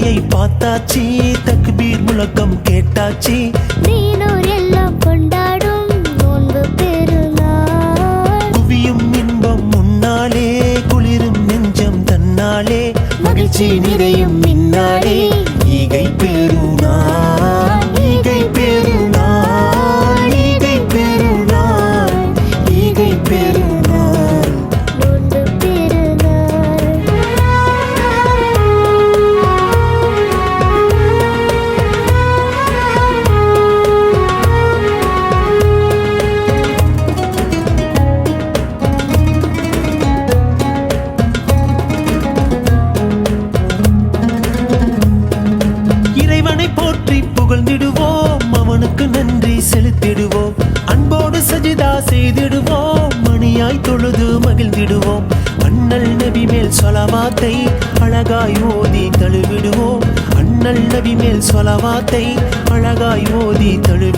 பார்த்தாச்சு. தக்பீர் முழக்கம் கேட்டாச்சு. வீணூர் எல்லாம் கொண்டாடும் நோன்பு பெருநாள். குவியும் இன்பம் முன்னாலே குளிரும் நெஞ்சம் தன்னாலே மகிழ்ச்சி நிறையும் அவனுக்கு நன்றி செலுத்திடுவோம். அன்போடு சஜிதா செய்திடுவோம். மணியாய் தொழுது மகிழ்ந்திடுவோம். அண்ணல் நபி மேல் சொலவாத்தை அழகாய் ஓதி தழுவிடுவோம். அண்ணல் நபி மேல் சொலவாத்தை அழகாய் ஓதி தழு